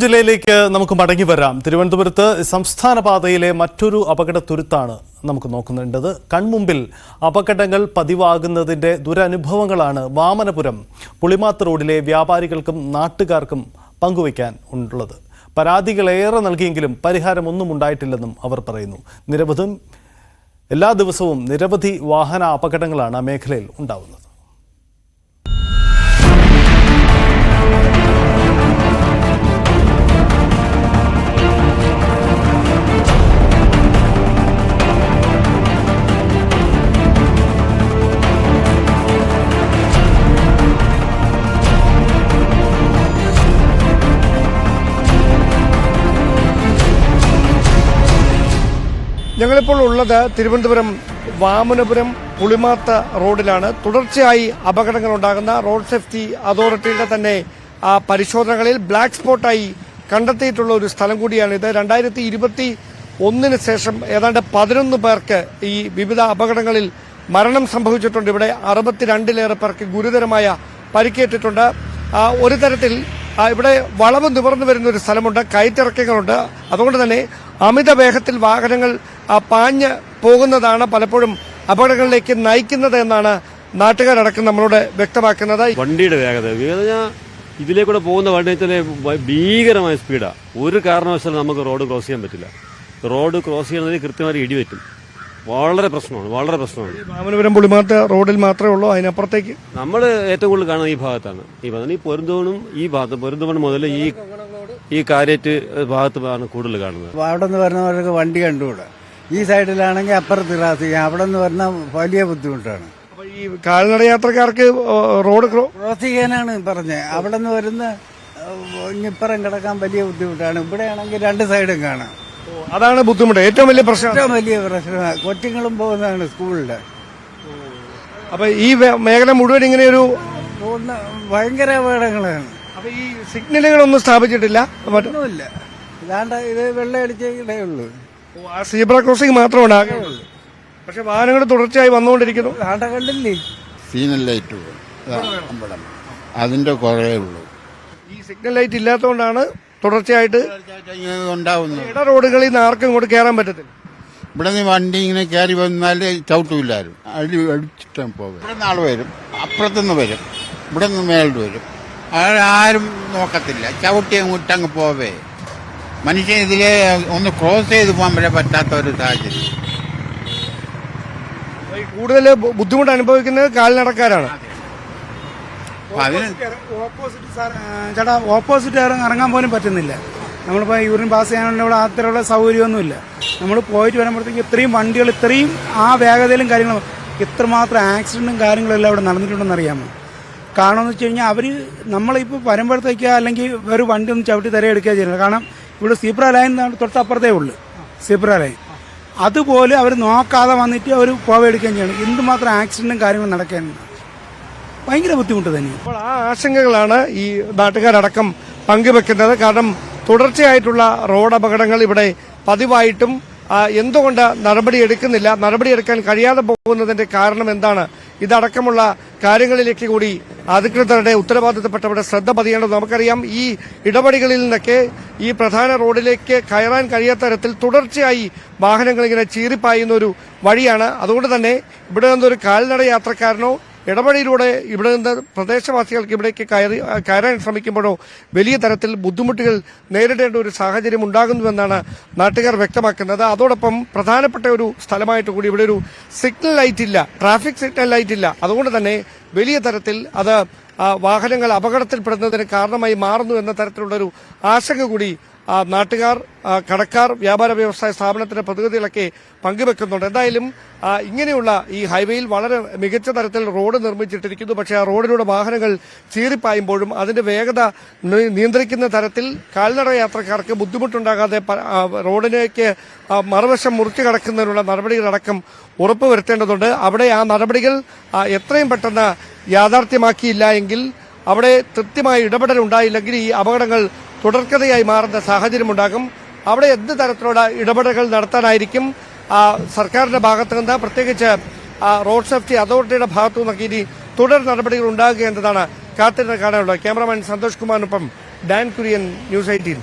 ജില്ലയിലേക്ക് നമുക്ക് മടങ്ങി വരാം. തിരുവനന്തപുരത്ത് സംസ്ഥാന പാതയിലെ മറ്റൊരു അപകട തുരുത്താണ് നമുക്ക് നോക്കുന്നുണ്ടത്. കൺമുമ്പിൽ അപകടങ്ങൾ പതിവാകുന്നതിന്റെ ദുരനുഭവങ്ങളാണ് വാമനപുരം പുളിമാത്ത് റോഡിലെ വ്യാപാരികൾക്കും നാട്ടുകാർക്കും പങ്കുവയ്ക്കാൻ ഉള്ളത്. പരാതികളേറെ നൽകിയെങ്കിലും പരിഹാരമൊന്നും ഉണ്ടായിട്ടില്ലെന്നും അവർ പറയുന്നു. നിരവധി എല്ലാ ദിവസവും നിരവധി വാഹന അപകടങ്ങളാണ് മേഖലയിൽ ഉണ്ടാവുന്നത്. ഞങ്ങളിപ്പോൾ ഉള്ളത് തിരുവനന്തപുരം വാമനപുരം പുളിമാത്ത റോഡിലാണ്. തുടർച്ചയായി അപകടങ്ങൾ ഉണ്ടാകുന്ന റോഡ് സേഫ്റ്റി അതോറിറ്റിയുടെ തന്നെ ആ, പരിശോധനകളിൽ ബ്ലാക്ക് സ്പോട്ടായി കണ്ടെത്തിയിട്ടുള്ള ഒരു സ്ഥലം കൂടിയാണ് ഇത് രണ്ടായിരത്തി ഇരുപത്തി ഒന്നിന് ശേഷം ഏതാണ്ട് പതിനൊന്ന് പേർക്ക് ഈ വിവിധ അപകടങ്ങളിൽ മരണം സംഭവിച്ചിട്ടുണ്ട്. ഇവിടെ അറുപത്തിരണ്ടിലേറെ പേർക്ക് ഗുരുതരമായ പരിക്കേറ്റിട്ടുണ്ട്. ഒരു തരത്തിൽ ഇവിടെ വളവ് നിവർന്നു വരുന്ന ഒരു സ്ഥലമുണ്ട്. കയറ്റിറക്കങ്ങളുണ്ട്. അതുകൊണ്ട് തന്നെ അമിത വേഗത്തിൽ വാഹനങ്ങൾ ആ, പാഞ്ഞ് പോകുന്നതാണ് പലപ്പോഴും അപകടങ്ങളിലേക്ക് നയിക്കുന്നത് എന്നാണ് നാട്ടുകാരടക്കം നമ്മളോട് വ്യക്തമാക്കുന്നത്. വണ്ടിയുടെ വേഗത. ഇതിലേക്കൂടെ ഇതിലേ കൂടെ പോകുന്ന വണ്ടി തന്നെ ഭീകരമായ സ്പീഡാണ് ഒരു കാരണവശാലും നമുക്ക് റോഡ് ക്രോസ് ചെയ്യാൻ പറ്റില്ല. റോഡ് ക്രോസ് ചെയ്യുന്നതിന് കൃത്യമായി ഇടി പറ്റും വളരെ പ്രശ്നമാണ് വളരെ പ്രശ്നമാണ്. മാമനപുരം പുളിമാത്ത റോഡിൽ മാത്രമേ ഉള്ളൂ അതിനപ്പുറത്തേക്ക്? നമ്മൾ ഏറ്റവും കൂടുതൽ കാണുന്നത് ഈ ഭാഗത്താണ്. ഈ ഭാഗത്ത് ഈ പൊരുന്തോണും ഈ ഭാഗത്ത് പൊരുന്തോണം മുതൽ ഈ ഈ കാര്യറ്റ് ഭാഗത്ത് ആണ് കൂടുതൽ കാണുന്നത്. അവിടെ നിന്ന് വരുന്നവർക്ക് വണ്ടി കണ്ടുകൂടെ? ഈ സൈഡിലാണെങ്കിൽ അപ്പുറത്ത് ചെയ്യാം. അവിടെ നിന്ന് വരുന്ന വലിയ ബുദ്ധിമുട്ടാണ്. ഈ കാൽനട യാത്രക്കാർക്ക് റോഡ് ക്രോസ് ചെയ്യാനാണ് പറഞ്ഞത് അവിടെ നിന്ന് വരുന്ന ഇപ്പുറം കിടക്കാൻ വലിയ ബുദ്ധിമുട്ടാണ്. ഇവിടെ ആണെങ്കിൽ രണ്ട് സൈഡും കാണാം. അതാണ് ബുദ്ധിമുട്ട്. ഏറ്റവും വലിയ പ്രശ്നം. ഏറ്റവും വലിയ പ്രശ്നമാണ്. കൊച്ചുങ്ങളും പോകുന്നതാണ് സ്കൂളിൽ അപ്പൊ ഈ മേഖല മുഴുവൻ ഇങ്ങനെ ഒരു ഭയങ്കര അപകടങ്ങളാണ്. അപ്പൊ ഈ സിഗ്നലുകളൊന്നും സ്ഥാപിച്ചിട്ടില്ല? ഇതാണ്ട് ഇത് വെള്ളം അടിച്ചേ ഉള്ളൂ. ആ സീബ്ര ക്രോസിംഗ് മാത്രമാണ് ആകെ ഉള്ളൂ. പക്ഷെ വാഹനങ്ങൾ തുടർച്ചയായി വന്നുകൊണ്ടിരിക്കുന്നു. ആണ്ട കണ്ടില്ലേ? സീനൽ ലൈറ്റ് അമ്പലം. അതിന്റെ കുറേ ഉള്ളൂ. ഈ സിഗ്നൽ ലൈറ്റ് ഇല്ലാത്തതുകൊണ്ടാണ് തുടർച്ചയായിട്ട് ഇങ്ങനെ ഉണ്ടാവുന്നു ഇട റോഡുകളിൽ നിന്ന് ആർക്കും ഇങ്ങോട്ട് കയറാൻ പറ്റത്തില്ല. ഇവിടെ നിന്ന് വണ്ടി ഇങ്ങനെ കയറി വന്നാൽ ചവിട്ടൂല്ലാരും അടി അടിച്ചിട്ടാണ് പോകും ഇവിടെ നിന്ന് ആൾ വരും. അപ്പുറത്തുനിന്ന് വരും. ഇവിടെ നിന്ന് മേളിൽ വരും. ആരും നോക്കത്തില്ല. ചവിട്ടി അങ്ങോട്ട് അങ്ങ് പോവേ. മനുഷ്യൻ ഇതിലെ ഒന്ന് ക്രോസ് ചെയ്ത് പോകാൻ വരെ പറ്റാത്ത ഒരു സാഹചര്യം. കൂടുതൽ ബുദ്ധിമുട്ട് അനുഭവിക്കുന്നത് കാൽനടക്കാരാണ്. ഓപ്പോസിറ്റ് ചേട്ടാ ഓപ്പോസിറ്റ് ഇറങ്ങ- ഇറങ്ങാൻ പോലും പറ്റുന്നില്ല. നമ്മളിപ്പോൾ യൂറിൻ പാസ് ചെയ്യാനുള്ള ഇവിടെ അത്തരമുള്ള സൗകര്യമൊന്നുമില്ല. നമ്മൾ പോയിട്ട് വരുമ്പോഴത്തേക്ക് ഇത്രയും വണ്ടികൾ ഇത്രയും ആ വേഗതയിലും കാര്യങ്ങളും ഇത്രമാത്രം ആക്സിഡന്റും കാര്യങ്ങളും എല്ലാം ഇവിടെ നടന്നിട്ടുണ്ടെന്ന് അറിയാമോ? കാരണം എന്ന് വെച്ച് കഴിഞ്ഞാൽ അവർ നമ്മളിപ്പോൾ വരുമ്പോഴത്തേക്ക് അല്ലെങ്കിൽ വേറെ വണ്ടി ഒന്ന് ചവിട്ടി തരയെടുക്കുക ചെയ്യുന്നത്. കാരണം ഇവിടെ സീബ്ര ലൈൻ തൊട്ടപ്പുറത്തേ ഉള്ളൂ. Zebra line. അതുപോലെ അവർ നോക്കാതെ വന്നിട്ട് അവർ പോവെടുക്കുകയും ചെയ്യണം. എന്തുമാത്രം ആക്സിഡന്റും കാര്യങ്ങളും നടക്കാനുണ്ട് ഭയങ്കര ബുദ്ധിമുട്ട് തന്നെ അപ്പോൾ ആ ആശങ്കകളാണ് ഈ നാട്ടുകാരടക്കം പങ്കുവെക്കുന്നത്. കാരണം തുടർച്ചയായിട്ടുള്ള റോഡ് അപകടങ്ങൾ ഇവിടെ പതിവായിട്ടും എന്തുകൊണ്ട് എടുക്കുന്നില്ല നടപടിയെടുക്കാൻ കഴിയാതെ പോകുന്നതിന്റെ കാരണം എന്താണ്? ഇതടക്കമുള്ള കാര്യങ്ങളിലേക്ക് കൂടി അധികൃതരുടെ ഉത്തരവാദിത്തപ്പെട്ടവരുടെ ശ്രദ്ധ പതിയേണ്ടത് നമുക്കറിയാം ഈ ഇടപെടികളിൽ നിന്നൊക്കെ ഈ പ്രധാന റോഡിലേക്ക് കയറാൻ കഴിയാത്ത തരത്തിൽ തുടർച്ചയായി വാഹനങ്ങൾ ഇങ്ങനെ ചീറിപ്പായുന്ന ഒരു വഴിയാണ്. അതുകൊണ്ട് തന്നെ ഇവിടെ നിന്നൊരു കാൽനട യാത്രക്കാരനോ ഇടപെടലിലൂടെ ഇവിടെ നിന്ന് പ്രദേശവാസികൾക്ക് ഇവിടേക്ക് കയറി കയറാൻ ശ്രമിക്കുമ്പോഴോ വലിയ തരത്തിൽ ബുദ്ധിമുട്ടുകൾ നേരിടേണ്ട ഒരു സാഹചര്യം ഉണ്ടാകുന്നുവെന്നാണ് നാട്ടുകാർ വ്യക്തമാക്കുന്നത്. അതോടൊപ്പം പ്രധാനപ്പെട്ട ഒരു സ്ഥലമായിട്ട് കൂടി ഇവിടെ ഒരു സിഗ്നൽ ലൈറ്റ് ഇല്ല. ട്രാഫിക് സിഗ്നൽ ലൈറ്റ് ഇല്ല. അതുകൊണ്ട് തന്നെ വലിയ തരത്തിൽ അത് വാഹനങ്ങൾ അപകടത്തിൽപ്പെടുന്നതിന് കാരണമായി മാറുന്നു എന്ന തരത്തിലുള്ളൊരു ആശങ്ക കൂടി നാട്ടുകാർ കടക്കാർ വ്യാപാര വ്യവസായ സ്ഥാപനത്തിന്റെ പ്രതിനിധികളൊക്കെ പങ്കുവെക്കുന്നുണ്ട്. എന്തായാലും ഇങ്ങനെയുള്ള ഈ ഹൈവേയിൽ വളരെ മികച്ച തരത്തിൽ റോഡ് നിർമ്മിച്ചിട്ടിരിക്കുന്നു. പക്ഷേ ആ റോഡിലൂടെ വാഹനങ്ങൾ ചീറിപ്പായുമ്പോഴും അതിന്റെ വേഗത നിയന്ത്രിക്കുന്ന തരത്തിൽ കാൽനട യാത്രക്കാർക്ക് ബുദ്ധിമുട്ടുണ്ടാകാതെ റോഡിലേക്ക് മറുവശം മുറിച്ചു കടക്കുന്നതിനുള്ള നടപടികളടക്കം ഉറപ്പുവരുത്തേണ്ടതുണ്ട്. അവിടെ ആ നടപടികൾ എത്രയും പെട്ടെന്ന് യാഥാർത്ഥ്യമാക്കിയില്ല എങ്കിൽ അവിടെ കൃത്യമായ ഇടപെടൽ ഉണ്ടായില്ലെങ്കിൽ ഈ അപകടങ്ങൾ തുടർക്കഥയായി മാറുന്ന സാഹചര്യമുണ്ടാകും. അവിടെ എന്ത് തരത്തിലുള്ള ഇടപെടലുകൾ നടത്താനായിരിക്കും? സർക്കാരിന്റെ ഭാഗത്തു നിന്ന് പ്രത്യേകിച്ച് റോഡ് സേഫ്റ്റി അതോറിറ്റിയുടെ ഭാഗത്തു നിന്നൊക്കെ ഇനി തുടർ നടപടികൾ ഉണ്ടാകുക എന്നതാണ് കാത്തിരുന്ന് കാണാനുള്ളത്. ക്യാമറാമാൻ സന്തോഷ് കുമാറിനൊപ്പം ഡാൻ കുര്യൻ ന്യൂസ് എയ്റ്റീൻ.